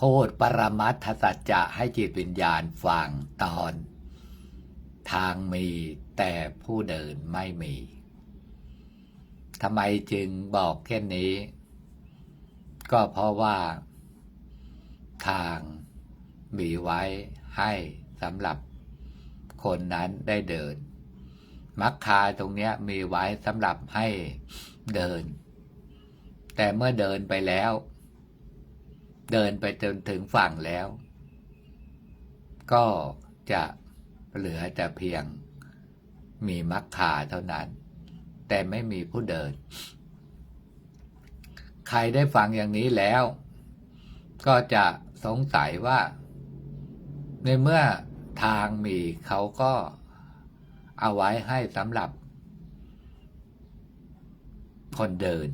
พูดปรมัตถสัจจะให้จิตวิญญาณฟังตอน ทางมีแต่ผู้เดินไม่มีทำไมจึงบอกแค่นี้ ก็เพราะว่า ทางมีไว้ให้สำหรับคนนั้นได้เดินมักคาตรงนี้มีไว้สำหรับให้เดิน แต่เมื่อเดินไปแล้ว เดินไปจนถึงฝั่งแล้ว ก็จะเหลือแต่เพียงมีมักคาเท่านั้น แต่ไม่มีผู้เดิน ใครได้ฟังอย่างนี้แล้ว ก็จะสงสัยว่า ในเมื่อทางมีเขาก็เอาไว้ให้สำหรับ คนเดิน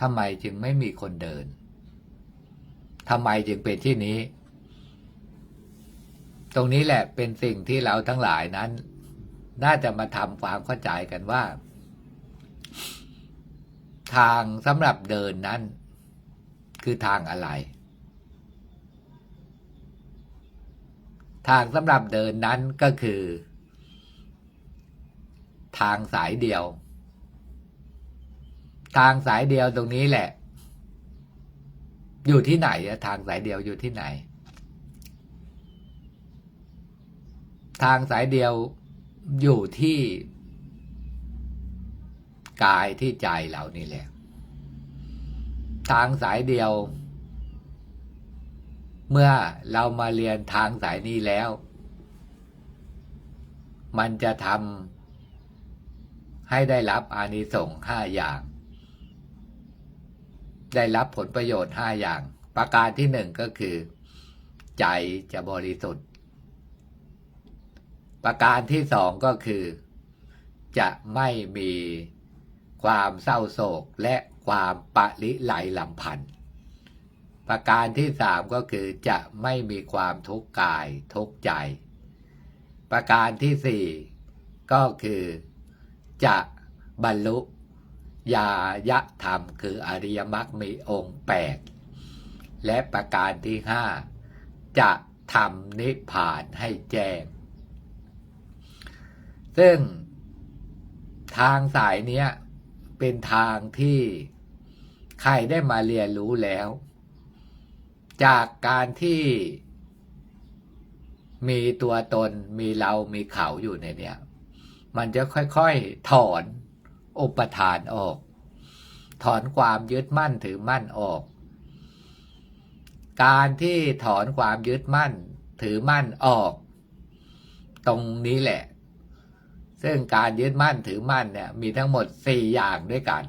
ทำไมจึงไม่มีคนเดิน ทำไมจึงเป็นที่นี้ ตรงนี้แหละเป็นสิ่งที่เราทั้งหลายนั้น น่าจะมาทำความเข้าใจกันว่า ทางสำหรับเดินนั้น คือทางอะไร ทางสำหรับเดินนั้นก็คือ ทางสายเดียว ทางสายเดียวตรงนี้แหละ อยู่ที่ไหนทางสายเดียวอยู่ที่ไหน ทางสายเดียวอยู่ที่กายที่ใจเรานี่แหละ ทางสายเดียว เมื่อเรามาเรียนทางสายนี้แล้ว มันจะทำให้ได้รับอานิสงส์ห้าอย่าง ได้รับผลประโยชน์ห้าอย่าง ประการที่หนึ่งก็คือ ใจจะบริสุทธิ์ ประการที่สองก็คือ จะไม่มีความเศร้าโศกและความปะลิไหลลำพันธ์ประการที่สามก็คือจะไม่มีความทุกข์กายทุกข์ใจ ประการที่สี่ก็คือจะบรรลุ ญายะธรรมคืออริยมรรคมีองค์แปดและประการที่ห้าจะทำนิพพานให้แจ้ง ซึ่งทางสายเนี้ยเป็นทางที่ใครได้มาเรียนรู้แล้ว จากการที่มีตัวตนมีเรามีเขาอยู่ในเนี้ยมันจะค่อยๆถอน อุปทานออก ถอนความยึดมั่นถือมั่นออก การที่ถอนความยึดมั่นถือมั่นออก ตรงนี้แหละ ซึ่งการยึดมั่นถือมั่นเนี่ยมีทั้งหมดสี่อย่างด้วยกัน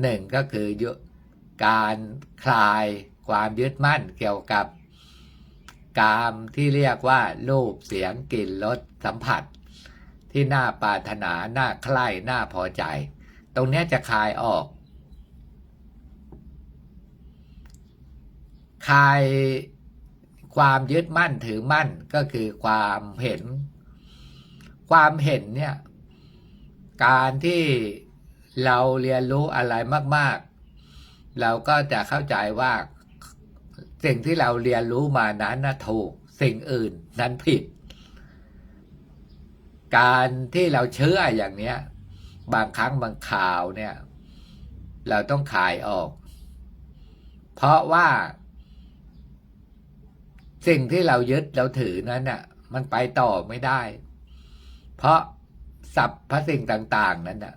หนึ่งก็คือการคลายความยึดมั่นเกี่ยวกับกามที่เรียกว่ารูปเสียงกลิ่นรสสัมผัส ที่น่าปรารถนาน่าใคร่น่าพอใจ ตรงนี้จะคลายออกคลายความยึดมั่นถือมั่นก็คือความเห็น ความเห็นเนี่ย การที่เราเรียนรู้อะไรมาก ๆ เราก็จะเข้าใจว่าสิ่งที่เราเรียนรู้มานั้นนะถูก สิ่งอื่นนั้นผิด การที่เราเชื่ออย่างเนี้ย บางครั้งบางข่าวเนี่ย เราต้องขายออก เพราะว่า สิ่งที่เรายึดเราถือนั้นน่ะ มันไปต่อไม่ได้ เพราะสัพพสิ่งต่าง ๆ นั้นน่ะ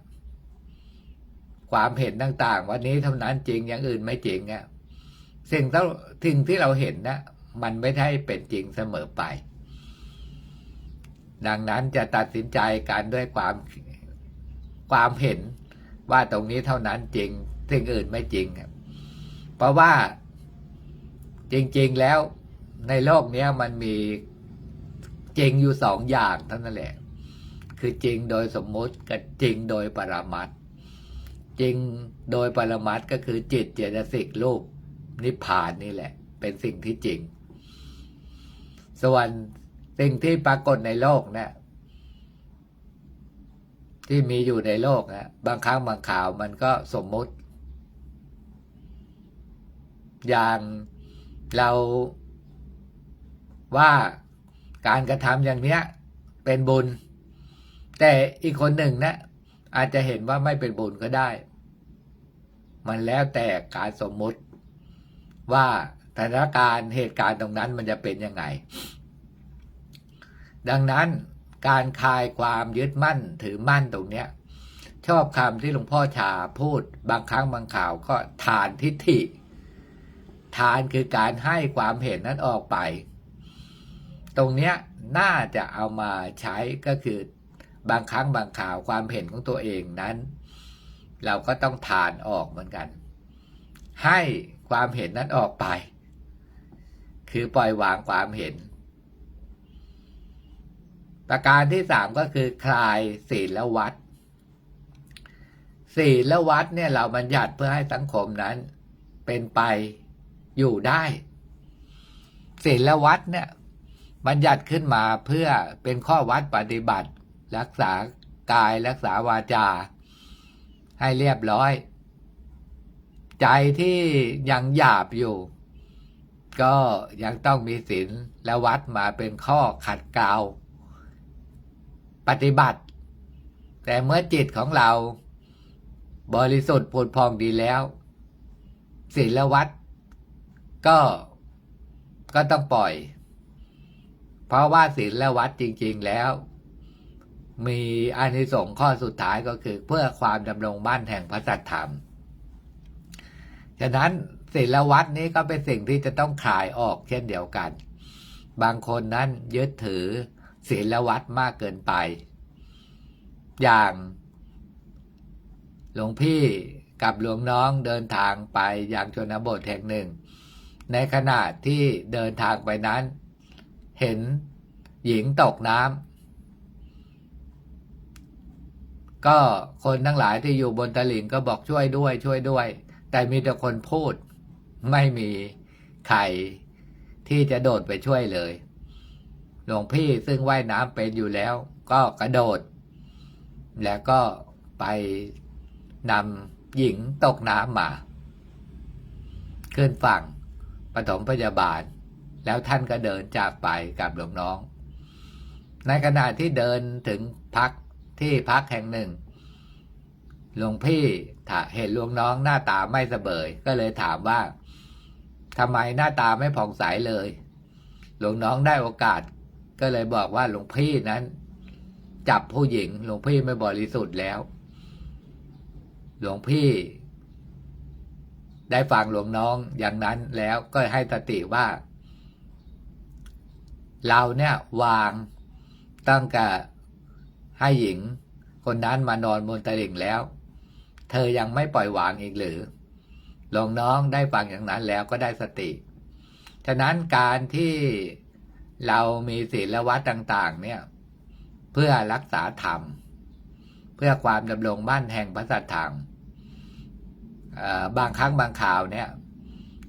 ความเห็นต่าง ๆ วันนี้เท่านั้นจริงอย่างอื่นไม่จริงอะสิ่งที่สิ่งที่เราเห็นนะมันไม่ได้เป็นจริงเสมอไป ดังนั้นจะตัดสินใจการด้วยความความเห็นว่าตรงนี้เท่านั้นจริงสิ่งอื่นไม่จริงครับ เพราะว่าจริงๆแล้วในโลกนี้มันมีจริงอยู่สองอย่างเท่านั้นแหละ คือจริงโดยสมมุติกับจริงโดยปรามัดจริงโดยปรมัตก็คือจิตเจตสิกรูปนิพพานนี่แหละ เป็นสิ่งที่จริง ส่วน สิ่งที่ปรากฏในโลกเนะี่ยที่มีอยู่ในโลกนะบางครั้งบางข่าวมันก็สมมุติ อย่างเราว่าการกระทำอย่างเนี้ย เป็นบุญ แต่อีกคนหนึ่งนะ อาจจะเห็นว่าไม่เป็นบุญก็ได้ มันแล้วแต่การสมมุติว่าสถานการณ์เหตุการณ์ตรงนั้นมันจะเป็นยังไง ดังนั้นการคลายความยึดมั่นถือมั่นตรงเนี้ย ชอบคำที่หลวงพ่อชาพูดบางครั้งบางข่าวก็ทานทิฏฐิ ทานคือการให้ความเห็นนั้นออกไป ตรงเนี้ยน่าจะเอามาใช้ก็คือบางครั้งบางข่าวความเห็นของตัวเองนั้น เราก็ต้องทานออกเหมือนกัน ให้ความเห็นนั้นออกไป คือปล่อยวางความเห็น ประการที่สามก็คือคลายศีลและวัดศีลและวัดเนี่ยเราบัญญัติเพื่อให้สังคมนั้น เป็นไปอยู่ได้ศีลและวัดเนี่ยบัญญัติขึ้นมาเพื่อเป็นข้อวัดปฏิบัติ รักษากายรักษาวาจา ให้เรียบร้อย ใจที่ยังหยาบอยู่ ก็ยังต้องมีศีลและวัดมาเป็นข้อขัดเกลา ปฏิบัติ แต่เมื่อจิตของเรา บริสุทธิ์ผุดพองดีแล้วศีลและวัดก็ก็ต้องปล่อย เพราะว่าศีลและวัดจริง ๆแล้ว มีอานิสงส์ข้อสุดท้ายก็คือเพื่อความดำรงมั่นแห่งพระสัทธรรม ฉะนั้นศีลวัดนี้ก็เป็นสิ่งที่จะต้องขายออกเช่นเดียวกัน บางคนนั้นยึดถือ ศีลวัดมากเกินไป อย่าง หลวงพี่กับหลวงน้องเดินทางไปอย่างชนบทแห่งหนึ่ง ในขณะที่เดินทางไปนั้น เห็นหญิงตกน้ำก็คนทั้งหลายที่อยู่บนตลิ่งก็บอกช่วยด้วย ช่วยด้วย แต่มีแต่คนพูดไม่มีใครที่จะโดดไปช่วยเลย หลวงพี่ซึ่งว่ายน้ำเป็นอยู่แล้ว ก็กระโดด แล้วก็ไปนำหญิงตกน้ำมา ขึ้นฝั่งปฐมพยาบาล แล้วท่านก็เดินจากไปกับหลวงน้อง ในขณะที่เดินถึงพักที่พักแห่งหนึ่งหลวงพี่เห็นหลวงน้องหน้าตาไม่เสบยก็เลยถามว่าทำไมหน้าตาไม่ผ่องใสเลย หลวงน้องได้โอกาส ก็เลยบอกว่าหลวงพี่นั้น จับผู้หญิง หลวงพี่ไม่บริสุทธิ์แล้ว หลวงพี่ ได้ฟังหลวงน้องอย่างนั้นแล้วก็ให้สติว่า เราเนี่ยวางตั้งแต่ให้หญิง คนนั้นมานอนบนตลิ่งแล้ว เธอยังไม่ปล่อยวางอีกหรือหลวงน้องได้ฟังอย่างนั้นแล้วก็ได้สติ ฉะนั้นการที่ เรามีศีลวัดต่าง ๆ เนี่ย เพื่อรักษาธรรม เพื่อความดำรงมั่นแห่งพระสัทธรรมบางครั้งบางข่าวเนี่ย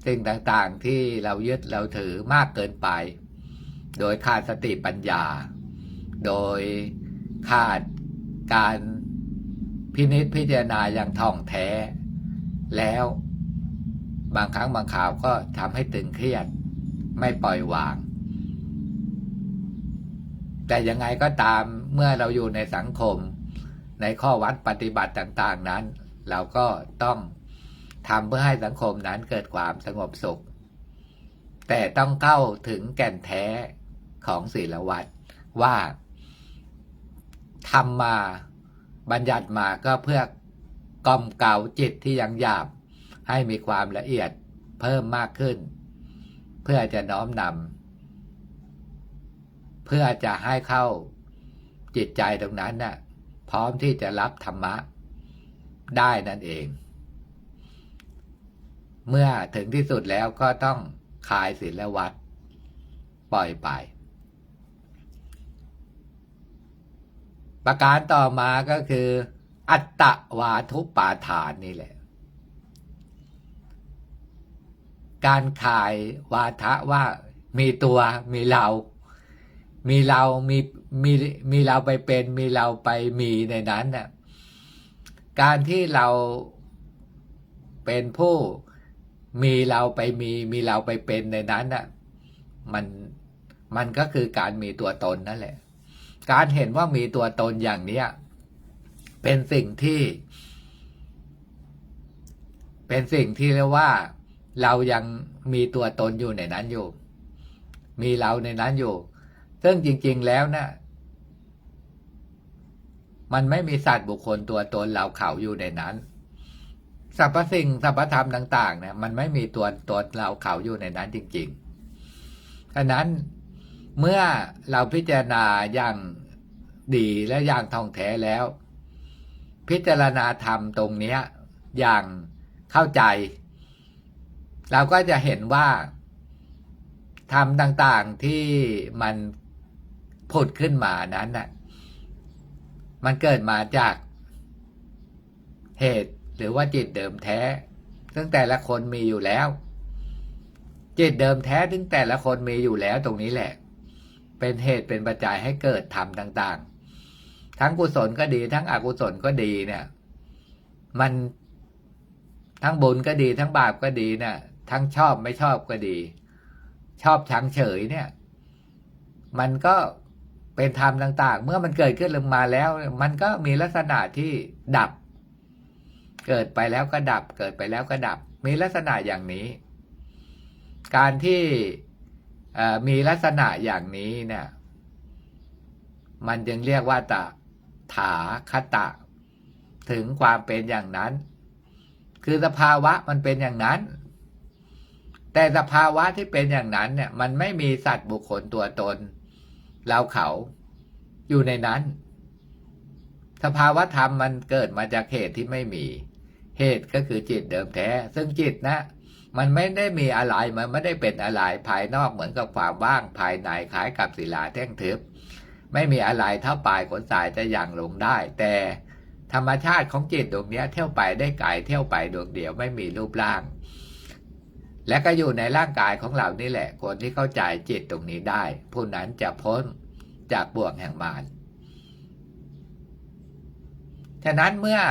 สิ่งต่างๆที่เรายึดเราถือมากเกินไป โดยขาดสติปัญญา โดยขาดการพินิษพิจารณาอย่างท่องแท้ แล้วบางครั้งบางข่าวก็ทำให้ตึงเครียดไม่ปล่อยวาง แต่ยังไงก็ตามเมื่อเราอยู่ในสังคม ในข้อวัดปฏิบัติต่างๆนั้น เราก็ต้องทำเพื่อให้สังคมนั้นเกิดความสงบสุข แต่ต้องเข้าถึงแก่นแท้ของศีลวัตรว่าทำมาบัญญัติมาก็เพื่อกล่อมเกลาจิตที่ยังหยาบ ให้มีความละเอียดเพิ่มมากขึ้น เพื่อจะน้อมนำ เพื่อจะให้เข้าจิตใจตรงนั้นน่ะพร้อมที่จะรับธรรมะได้นั่นเอง เมื่อถึงที่สุดแล้วก็ต้องคลายศีลวัดปล่อยไป ประการต่อมาก็คือ อัตตวาทุปาทานนี่แหละ การขาย วาทะว่ามีตัวมีเรา มีเรา มีมีมีเราไปเป็น มีเราไปมีในนั้นน่ะการที่เราเป็นผู้มีเราไปมีมีเราไปเป็นในนั้นน่ะมันมันก็คือการมีตัวตนนั่นแหละ การเห็นว่ามีตัวตนอย่างเนี้ยเป็นสิ่งที่ เป็นสิ่งที่เรียกว่า เรายังมีตัวตนอยู่ในนั้นอยู่ มีเราในนั้นอยู่ ซึ่งจริง ๆ แล้วนะมันไม่มีสัตว์บุคคลตัวตนเราเขาอยู่ในนั้นสรรพสิ่งสรรพธรรมต่าง ๆ เนี่ย มันไม่มีตัวตัวเราเขาอยู่ในนั้นจริงๆฉะนั้นเมื่อเราพิจารณาอย่างดีและอย่างท่องแท้แล้ว พิจารณาธรรมตรงเนี้ย อย่างเข้าใจ เราก็จะเห็นว่าธรรมต่างๆที่มัน ผุดขึ้นมานั้นน่ะ มันเกิดมาจากเหตุหรือว่าจิตเดิมแท้ ซึ่งแต่ละคนมีอยู่แล้ว จิตเดิมแท้ซึ่งแต่ละคนมีอยู่แล้วตรงนี้แหละ เป็นเหตุเป็นปัจจัยให้เกิดธรรมต่าง ๆ ทั้งกุศลก็ดี ทั้งอกุศลก็ดีเนี่ย มันทั้งบุญก็ดี ทั้งบาปก็ดีเนี่ย ทั้งชอบไม่ชอบก็ดี ชอบชังเฉยเนี่ย มันก็ เป็นธรรมต่าง ๆ เมื่อมันเกิดขึ้นลงมาแล้ว มันก็มีลักษณะที่ดับ เกิดไปแล้วก็ดับ เกิดไปแล้วก็ดับ มีลักษณะอย่างนี้ การที่มีลักษณะอย่างนี้เนี่ย มันจึงเรียกว่าตะถาคตะ ถึงความเป็นอย่างนั้น คือสภาวะมันเป็นอย่างนั้น แต่สภาวะที่เป็นอย่างนั้นเนี่ย มันไม่มีสัตว์บุคคลตัวตน เราเขาอยู่ในนั้น สภาวะธรรมมันเกิดมาจากเหตุที่ไม่มี เหตุก็คือจิตเดิมแท้ ซึ่งจิตนะ มันไม่ได้มีอะไร มันไม่ได้เป็นอะไรภายนอกเหมือนกับความว่างภายในคล้ายกับศิลาแท่งทึบ ไม่มีอะไรเท่าปลายขนสายจะยังลงได้ แต่ธรรมชาติของจิตดวงนี้เที่ยวไปได้ไกลเที่ยวไปดวงเดียวไม่มีรูปร่าง และก็อยู่ในร่างกายของเรานี่แหละ คนที่เข้าใจจิตตรงนี้ได้ ผู้นั้นจะพ้นจากบ่วงแห่งมารฉะนั้นเมื่อ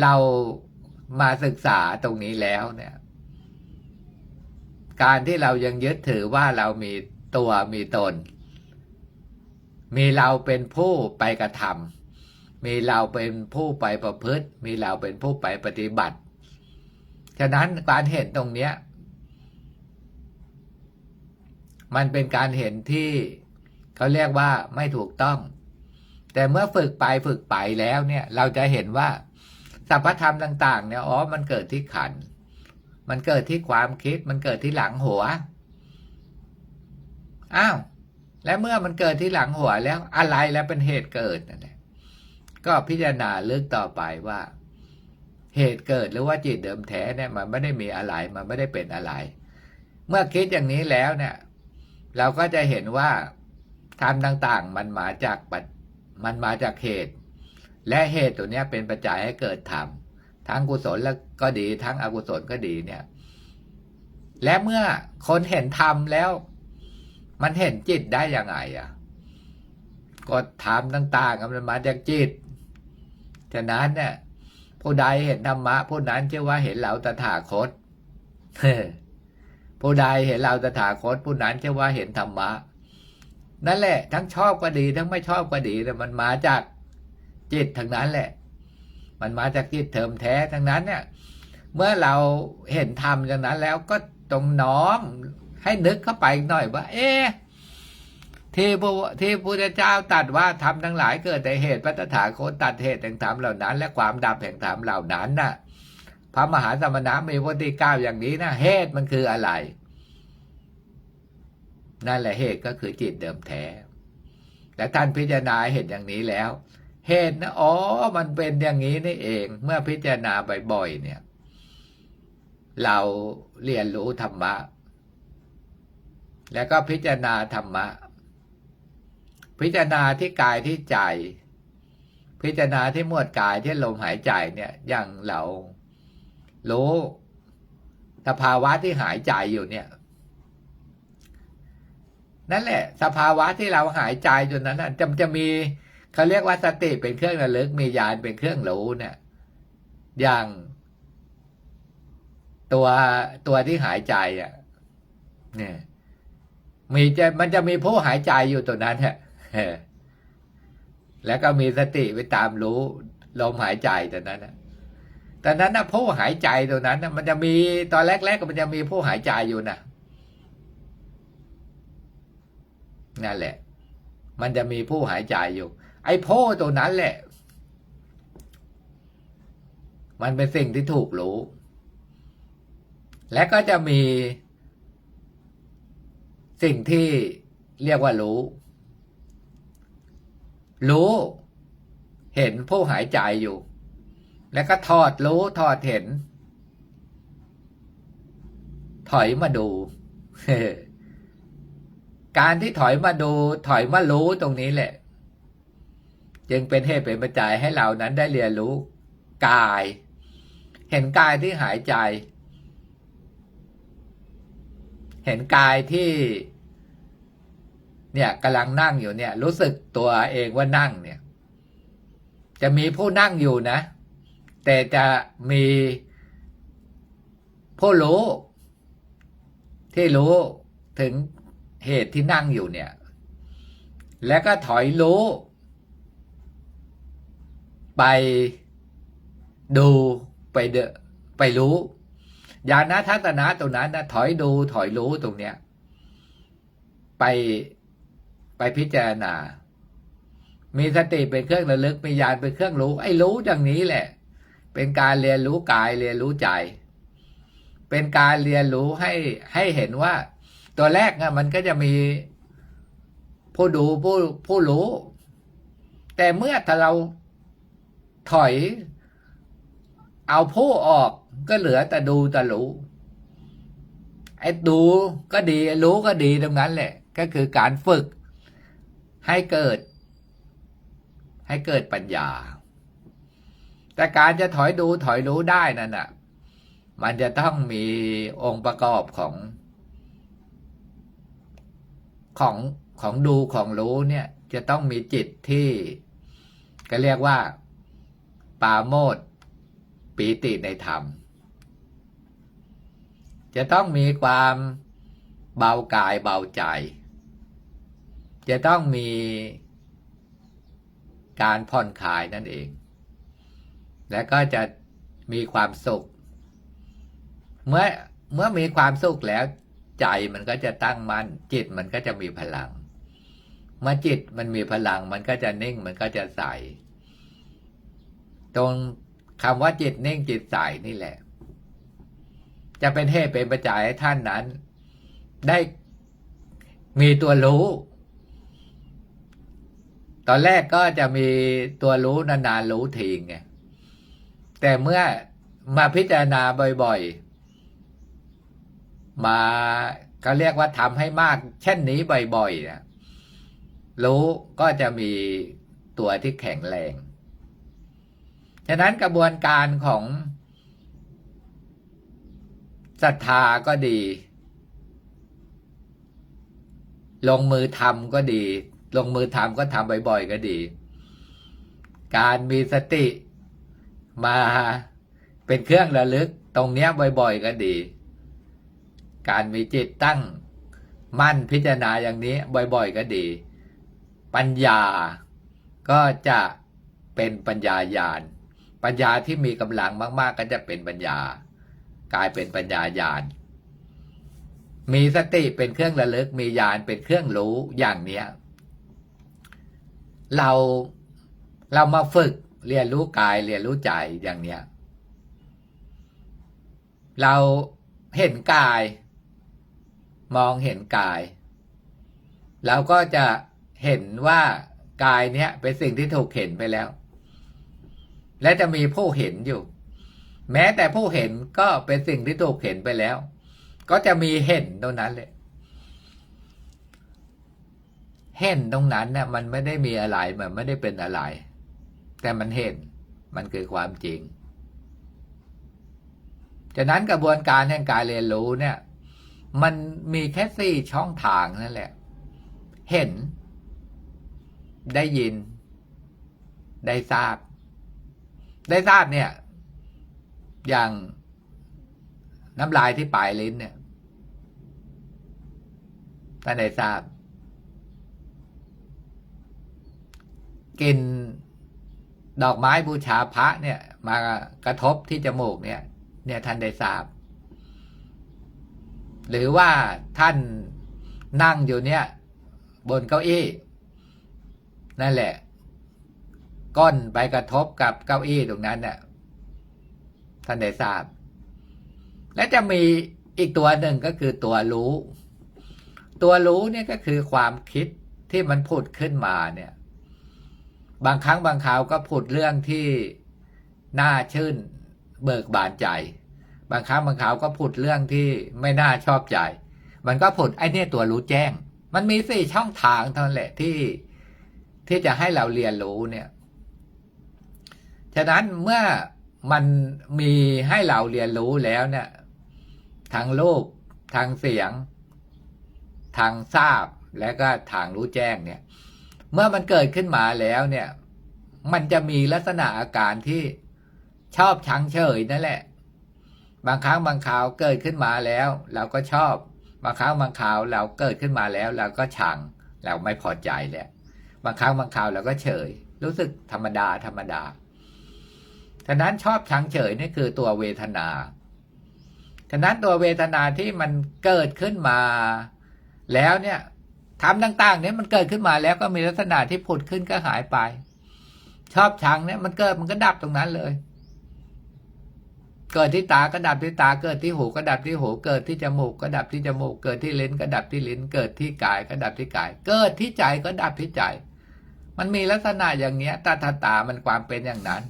เรามาศึกษาตรงนี้แล้วเนี่ย การที่เรายังยึดถือว่าเรามีตัวมีตน มีเราเป็นผู้ไปกระทำมีเราเป็นผู้ไปประพฤติ มีเราเป็นผู้ไปปฏิบัติ ฉะนั้นการเห็นตรงเนี้ย มันเป็นการเห็นที่เขาเรียกว่าไม่ถูกต้อง แต่เมื่อฝึกไปฝึกไปแล้วเนี่ย เราจะเห็นว่าสัพพธรรมต่าง ๆ เนี่ยอ๋อมันเกิดที่ขัน มันเกิดที่ความคิด มันเกิดที่หลังหัวอ้าวและเมื่อมันเกิดที่หลังหัวแล้วอะไรแล้วเป็นเหตุเกิดนั่นแหละก็พิจารณาเลือกต่อไปว่า เหตุเกิดหรือว่าจิตเดิมแท้เนี่ยมันไม่ได้มีอะไรมันไม่ได้เป็นอะไร เมื่อคิดอย่างนี้แล้วเนี่ย เราก็จะเห็นว่าธรรมต่างๆ มันมาจากมันมาจากเหตุ และเหตุตัวนี้เป็นปัจจัยให้เกิดธรรมทั้งกุศลแล้วก็ดี ทั้งอกุศลก็ดีเนี่ย และเมื่อคนเห็นธรรมแล้ว มันเห็นจิตได้ยังไงอะก็ธรรมต่างๆมันมาจากจิตฉะนั้นเนี่ย ผู้ใดเห็นธรรมะผู้นั้นชื่อว่าเห็นเราตถาคตผู้ใดเห็นเราตถาคตผู้นั้นชื่อว่าเห็นธรรมะ นั่นแหละ ทั้งชอบก็ดี ทั้งไม่ชอบก็ดีแต่มันมาจากจิตทั้งนั้นแหละ มันมาจากจิตเทิมแท้ทั้งนั้นเนี่ย เมื่อเราเห็นธรรมจากนั้นแล้วก็ตรงน้อมให้นึกเข้าไปหน่อยว่า เอ๊ะ ที่พระที่พระเจ้าตัดว่าธรรมทั้งหลายเกิดแต่เหตุพระตถาคตตัดเหตุแห่งธรรมเหล่านั้น และความดับแห่งธรรมเหล่านั้นน่ะ พระมหาสมณะมีพระที่เก้าอย่างนี้นะเหตุมันคืออะไร นั่นแหละเหตุก็คือจิตเดิมแท้แต่ท่านพิจารณาเห็นอย่างนี้แล้ว เหตุนะอ๋อมันเป็นอย่างนี้นี่เอง เมื่อพิจารณาบ่อยๆเนี่ย เราเรียนรู้ธรรมะ แล้วก็พิจารณาธรรมะ พิจารณาที่กายที่ใจ พิจารณาที่มวดกายที่ลมหายใจเนี่ยอย่างเรารู้สภาวะที่หายใจอยู่เนี่ย นั่นแหละ สภาวะที่เราหายใจจนนั้นจะจะมีเขาเรียกว่าสติเป็นเครื่องระลึกมีญาณเป็นเครื่องรู้เนี่ย อย่าง ตัวตัวที่หายใจอะ เนี่ย มีจะมันจะมีผู้หายใจอยู่ตัวนั้นฮะ แล้วก็มีสติไปตามรู้ลมหายใจแตัวนั้นนะแตอนนั้นนะผู้หายใจตัวนั้นนะมันจะมีตอนแรกๆก็มันจะมีผู้หายใจอยู่นะนั่นแหละ มันจะมีผู้หายใจอยู่ ไอ้โพตัวนั้นแหละ มันเป็นสิ่งที่ถูกรู้ และก็จะมีสิ่งที่เรียกว่ารู้ รู้ เห็นผู้หายใจอยู่ แล้วก็ถอดรู้ถอดเห็น ถอยมาดู การที่ถอยมาดู ถอยมารู้ตรงนี้แหละ จึงเป็นเหตุเป็นปัจจัยให้เรานั้นได้เรียนรู้กาย เห็นกายที่หายใจ เห็นกายที่ เนี่ยกำลังนั่งอยู่เนี่ย รู้สึกตัวเองว่านั่งเนี่ย จะมีผู้นั่งอยู่นะ แต่จะมีผู้รู้ ที่รู้ถึงเหตุที่นั่งอยู่เนี่ย แล้วก็ถอยรู้ ไปดูไปเดไปรู้ญาณทัศนะตรงนั้นนะถอยดูถอยรู้ตรงเนี้ย ไป พิจารณา มีสติเป็นเครื่องระลึกมีญาณเป็นเครื่องรู้ ไอ้รู้อย่างนี้แหละ เป็นการเรียนรู้กายเรียนรู้ใจ เป็นการเรียนรู้ให้ให้เห็นว่า ตัวแรกนะมันก็จะมีผู้ดูผู้ผู้รู้ แต่เมื่อถ้าเราถอย เอาผู้ออกก็เหลือแต่ดูแต่รู้ไอ้ดูก็ดีรู้ก็ดีตรงนั้นแหละ ก็คือการฝึก ให้เกิด ให้เกิดปัญญา แต่การจะถอยดูถอยรู้ได้นั่นน่ะ มันจะต้องมีองค์ประกอบของ ของของดูของรู้เนี่ย จะต้องมีจิตที่ก็เรียกว่า ปาโมดปีติในธรรม จะต้องมีความเบากายเบาใจ จะต้องมีการผ่อนคลายนั่นเอง และก็จะมีความสุข เมื่อเมื่อมีความสุขแล้วใจมันก็จะตั้งมัน่นจิตมันก็จะมีพลัง เมื่อจิตมันมีพลังมันก็จะนิ่งมันก็จะใส ตรงคำว่าจิตนิ่งจิตใสนี่แหละ จะเป็นเหตุเป็นปัจจัยให้ท่านนั้น ได้มีตัวรู้ ตอนแรกก็จะมีตัวรู้นานๆรู้ทีไงแต่เมื่อมาพิจารณาบ่อยๆ มาก็เรียกว่าทำให้มาก เช่นนี้บ่อยๆนะรู้ก็จะมีตัวที่แข็งแรง ฉะนั้นกระบวนการของศรัทธาก็ดี ลงมือทำก็ดี ลงมือทำก็ทำบ่อยๆก็ดี การมีสติมาเป็นเครื่องระลึกตรงเนี้ยบ่อยๆก็ดี การมีจิตตั้งมั่นพิจารณาอย่างนี้บ่อยๆก็ดี ปัญญาก็จะเป็นปัญญาญาณ ปัญญาที่มีกำลังมาก ๆ ก็จะเป็นปัญญา กลายเป็นปัญญาญาณ มีสติเป็นเครื่องระลึก มีญาณเป็นเครื่องรู้อย่างเนี้ย เราเรามาฝึกเรียนรู้กายเรียนรู้ใจอย่างเนี้ย เราเห็นกาย มองเห็นกาย เราก็จะเห็นว่ากายเนี้ยเป็นสิ่งที่ถูกเห็นไปแล้ว และจะมีผู้เห็นอยู่ แม้แต่ผู้เห็นก็เป็นสิ่งที่ถูกเห็นไปแล้ว ก็จะมีเห็นตรงนั้นเลย เห็นตรงนั้นเนี่ยมันไม่ได้มีอะไรมันไม่ได้เป็นอะไร แต่มันเห็นมันคือความจริงฉะนั้นกระบวนการแห่งการเรียนรู้เนี่ย มันมีแค่สี่ช่องทางนั่นแหละ เห็น ได้ยิน ได้ทราบ ได้ทราบเนี่ย อย่างน้ำลายที่ปลายลิ้นเนี่ยท่าได้ทราบ กลินดอกไม้บูชาพระเนี่ย มากระทบที่จมูกเนี่ย เนี่ยท่านได้ทราบ หรือว่าท่านนั่งอยู่เนี่ย บนเก้าอี้ นั่นแหละ ก้นไปกระทบกับเก้าอี้ตรงนั้นเนี่ยท่านได้ทราบ และจะมีอีกตัวหนึ่งก็คือตัวรู้ ตัวรู้เนี่ยก็คือความคิดที่มันผุดขึ้นมาเนี่ย บางครั้งบางคราวก็ผุดเรื่องที่น่าชื่นเบิกบานใจ บางครั้งบางคราวก็ผุดเรื่องที่ไม่น่าชอบใจ มันก็ผุดไอ้นี่ตัวรู้แจ้ง มันมีสี่ช่องทางเท่านั้นแหละที่ที่จะให้เราเรียนรู้เนี่ยฉะนั้นเมื่อมันมีให้เราเรียนรู้แล้วเนี่ยทางรูปทางเสียง ทางทราบและก็ทางรู้แจ้งเนี่ย เมื่อมันเกิดขึ้นมาแล้วเนี่ย มันจะมีลักษณะอาการที่ชอบชังเฉยนั่นแหละ บางครั้งบางคราวเกิดขึ้นมาแล้ว เราก็ชอบ บางครั้งบางคราวเราเกิดขึ้นมาแล้ว เราก็ชัง เราไม่พอใจแหล้วบางครั้งบางคราวเราก็เฉย รู้สึกธรรมดาธรรมดาฉะนั้นชอบชังเฉยนี่คือตัวเวทนาฉะนั้นตัวเวทนาที่มันเกิดขึ้นมา แล้วเนี่ย ทำต่างๆเนี่ยมันเกิดขึ้นมาแล้วก็มีลักษณะที่ผุดขึ้นก็หายไป ชอบชังเนี่ยมันเกิดมันก็ดับตรงนั้นเลย เกิดที่ตาก็ดับที่ตา เกิดที่หูก็ดับที่หู เกิดที่จมูกก็ดับที่จมูก เกิดที่ลิ้นก็ดับที่ลิ้น เกิดที่กายก็ดับที่กาย เกิดที่ใจก็ดับที่ใจ มันมีลักษณะอย่างเนี้ยตาตาตามันความเป็นอย่างนั้น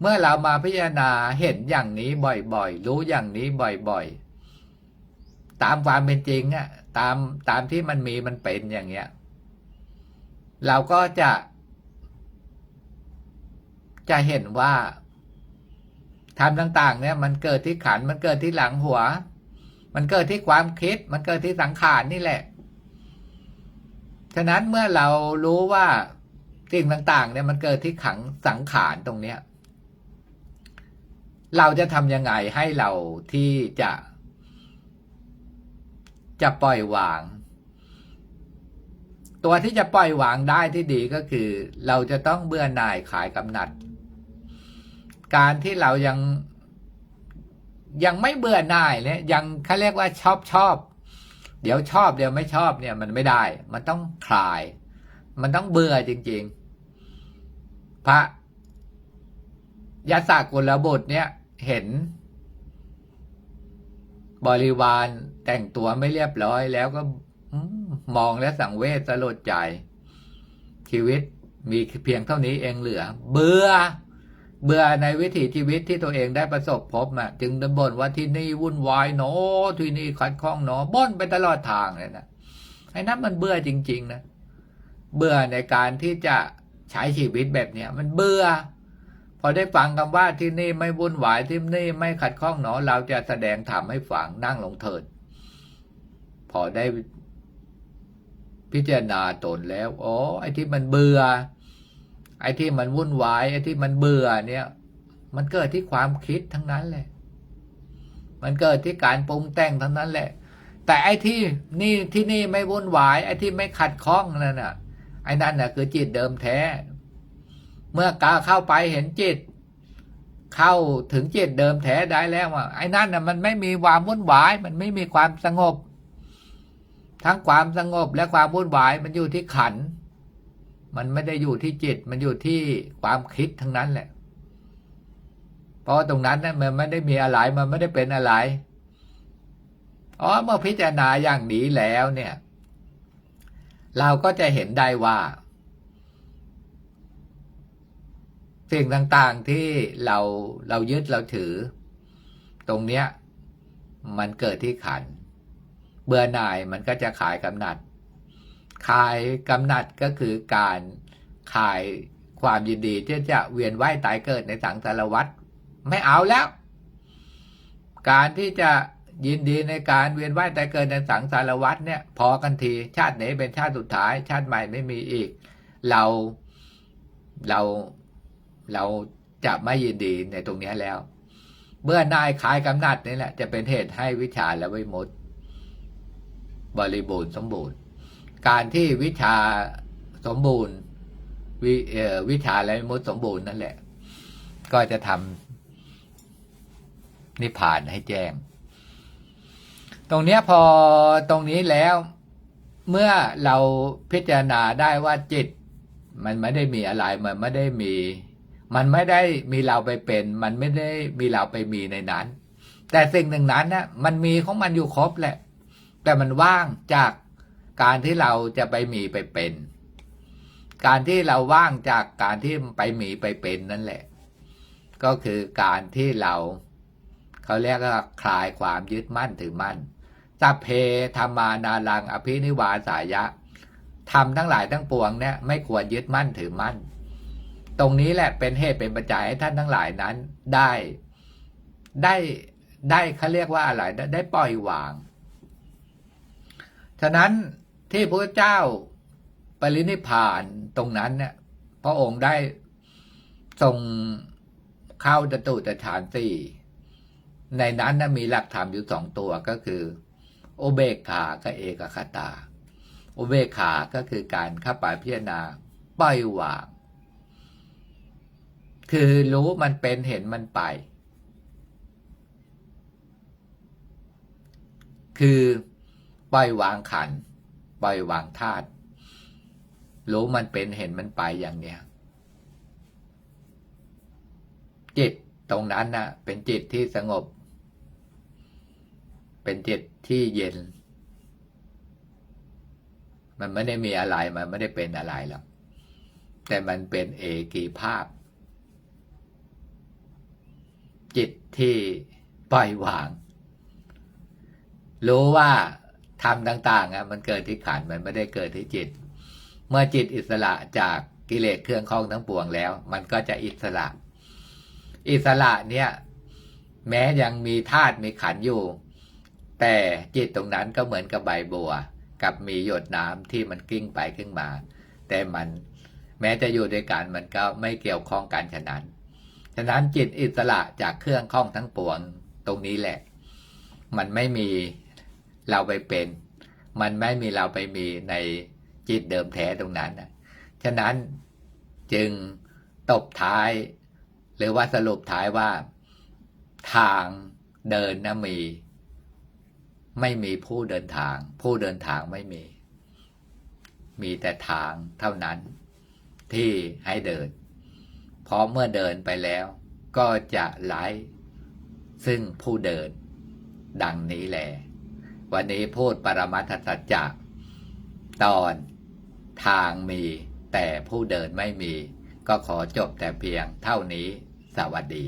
เมื่อเรามาพิจารณาเห็นอย่างนี้บ่อยๆ รู้อย่างนี้บ่อยๆ ตามความเป็นจริงอะ ตามตามที่มันมีมันเป็นอย่างเงี้ย เราก็จะ จะเห็นว่าทำต่าง ๆ เนี่ย มันเกิดที่ขันมันเกิดที่หลังหัว มันเกิดที่ความคิด มันเกิดที่สังขารนี่แหละ ฉะนั้นเมื่อเรารู้ว่าสิ่งต่าง ๆ เนี่ยมันเกิดที่ขังสังขารตรงเนี้ย เราจะทำยังไงให้เราที่จะ จะปล่อยวาง ตัวที่จะปล่อยวางได้ที่ดีก็คือ เราจะต้องเบื่อหน่ายขายกำหนัด การที่เรายังยังไม่เบื่อหน่ายเนี่ยยังเขาเรียกว่าชอบชอบ เดี๋ยวชอบเดี๋ยวไม่ชอบเนี่ยมันไม่ได้ มันต้องคลาย มันต้องเบื่อจริง ๆ พระยาสากุลบุตรเนี่ยเห็น บริวารแต่งตัวไม่เรียบร้อยแล้วก็มองและสังเวชสลดใจ ชีวิตมีเพียงเท่านี้เองเหลือ เบื่อ เบื่อในวิถีชีวิตที่ตัวเองได้ประสบพบมาจึงดบ่นว่าที่นี่วุ่นวายเนอที่นี่ขัดข้องเนอบ่นไปตลอดทางเลยนะไอ้นั้นมันเบื่อจริง ๆ นะ เบื่อในการที่จะใช้ชีวิตแบบเนี้ยมันเบื่อ พอได้ฟังคำว่าที่นี่ไม่วุ่นวายที่นี่ไม่ขัดข้องเนอ เราจะแสดงธรรมให้ฟังนั่งลงเถิด พอได้พิจารณาตนแล้วอ๋อไอ้ที่มันเบื่อ ไอ้ที่มันวุ่นวาย ไอ้ที่มันเบื่อเนี่ย มันเกิดที่ความคิดทั้งนั้นแหละ มันเกิดที่การปรุงแต่งทั้งนั้นแหละ แต่ไอ้ที่นี่ที่นี่ไม่วุ่นวาย ไอ้ที่ไม่ขัดข้องนั่นน่ะ ไอ้นั่นน่ะคือจิตเดิมแท้ เมื่อกาเข้าไปเห็นจิต เข้าถึงจิตเดิมแท้ได้แล้วอะไอ้นั่นน่ะมันไม่มีความวุ่นวาย มันไม่มีความสงบ ทั้งความสงบและความวุ่นวายมันอยู่ที่ขัน มันไม่ได้อยู่ที่จิต มันอยู่ที่ความคิดทั้งนั้นแหละ เพราะตรงนั้นนะมันไม่ได้มีอะไรมันไม่ได้เป็นอะไรอ๋อเมื่อพิจารณาอย่างนี้แล้วเนี่ย เราก็จะเห็นได้ว่า สิ่งต่างๆที่เราเรายึดเราถือ ตรงเนี้ย มันเกิดที่ขัน เบื่อหน่ายมันก็จะขายกำหนัดขายกำหนัดก็คือการขายความยินดีที่จะเวียนว่ายตายเกิดในสังสารวัฏไม่เอาแล้ว การที่จะยินดีในการเวียนว่ายตายเกิดในสังสารวัฏเนี่ย พอกันที ชาติไหนเป็นชาติสุดท้าย ชาติใหม่ไม่มีอีก เราเรา เราจะไม่ยินดีในตรงนี้แล้วเบื่อนายคลายกำนัดนี่แหละจะเป็นเหตุให้วิชาและวิมุตบริบูรณ์สมบูรณ์ การที่วิชาสมบูรณ์วิวิชาและวิมุตสมบูรณ์นั่นแหละ ก็จะทำนิพพานให้แจ้ง ตรงนี้พอตรงนี้แล้วเมื่อเราพิจารณาได้ว่าจิต มันไม่ได้มีอะไร มันไม่ได้มี มันไม่ได้มีเราไปเป็น มันไม่ได้มีเราไปมีในนั้น แต่สิ่งหนึ่งนั้นนะมันมีของมันอยู่ครบแหละ แต่มันว่างจากการที่เราจะไปมีไปเป็น การที่เราว่างจากการที่ไปมีไปเป็นนั่นแหละ ก็คือการที่เราเขาเรียกว่าคลายความยึดมั่นถือมั่นสัพเพธรรมานารังอภินิวาสายะทำทั้งหลายทั้งปวงเนี่ยไม่ควรยึดมั่นถือมั่น ตรงนี้แหละเป็นเหตุเป็นปัจจัยให้ท่านทั้งหลายนั้นได้ได้ได้เขาเรียกว่าอะไรได้ได้ปล่อยวาง ฉะนั้นที่พระเจ้าปรินิพานตรงนั้นเนี่ยพระองค์ได้ทรงเข้าจตุตฌานสี่ในนั้นนะมีหลักธรรมอยู่สองตัวก็คือ โอเบกขากับเอกคตา โอเบกขาก็คือการเข้าไปพิจารณาปล่อยวาง คือรู้มันเป็นเห็นมันไป คือปล่อยวางขันปล่อยวางธาตุรู้มันเป็นเห็นมันไปอย่างเนี้ยจิตตรงนั้นนะเป็นจิตที่สงบ เป็นจิตที่เย็น มันไม่ได้มีอะไรมันไม่ได้เป็นอะไรหรอกแต่มันเป็นเอกีภาพ จิตที่ปล่อยวาง รู้ว่าทำต่างๆอะมันเกิดที่ขันมันไม่ได้เกิดที่จิต เมื่อจิตอิสระจากกิเลสเครื่องข้องทั้งปวงแล้ว มันก็จะอิสระ อิสระเนี่ย แม้ยังมีธาตุมีขันอยู่ แต่จิตตรงนั้นก็เหมือนกับใบบัว กับมีหยดน้ำที่มันกิ้งไปกิ้งมา แต่มันแม้จะอยู่ด้วยกันมันก็ไม่เกี่ยวข้องกันฉะนั้น ฉะนั้นจิตอิสระจากเครื่องข้องทั้งปวงตรงนี้แหละ มันไม่มีเราไปเป็น มันไม่มีเราไปมีในจิตเดิมแท้ตรงนั้นนะฉะนั้นจึงตบท้าย หรือว่าสรุปท้ายว่า ทางเดินนะมี ไม่มีผู้เดินทาง ผู้เดินทางไม่มี มีแต่ทางเท่านั้นที่ให้เดิน เพราะเมื่อเดินไปแล้วก็จะไลซึ่งผู้เดิน ดังนี้แหละวันนี้พูดปรมัตถสัจจะตอนทางมีแต่ผู้เดินไม่มี ก็ขอจบแต่เพียงเท่านี้สวัสดี